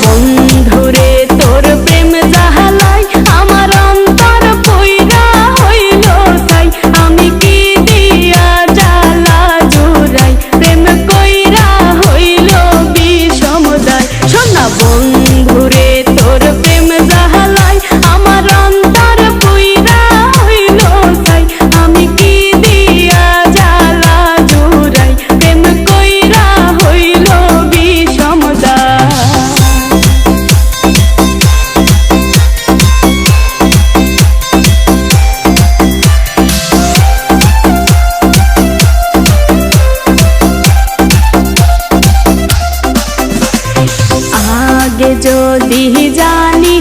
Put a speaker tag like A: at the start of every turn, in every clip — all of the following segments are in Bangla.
A: বন্ধুরে যদি জানি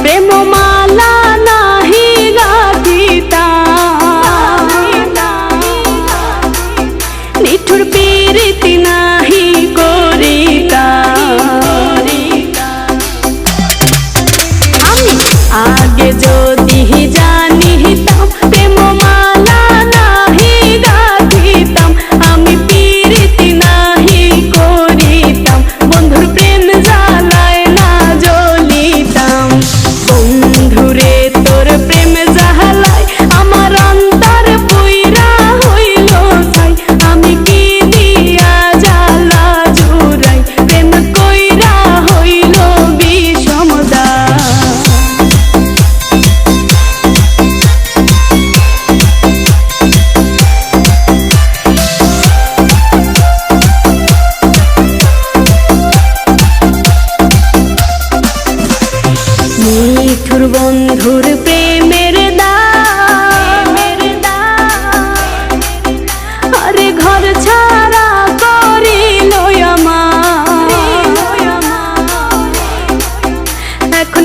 A: প্রেম মালা নাহি রাখিতা নিঠুর পি নিঠুর বন্ধুর প্রেমের আরে ঘর ছাড়া করিল আমার এখন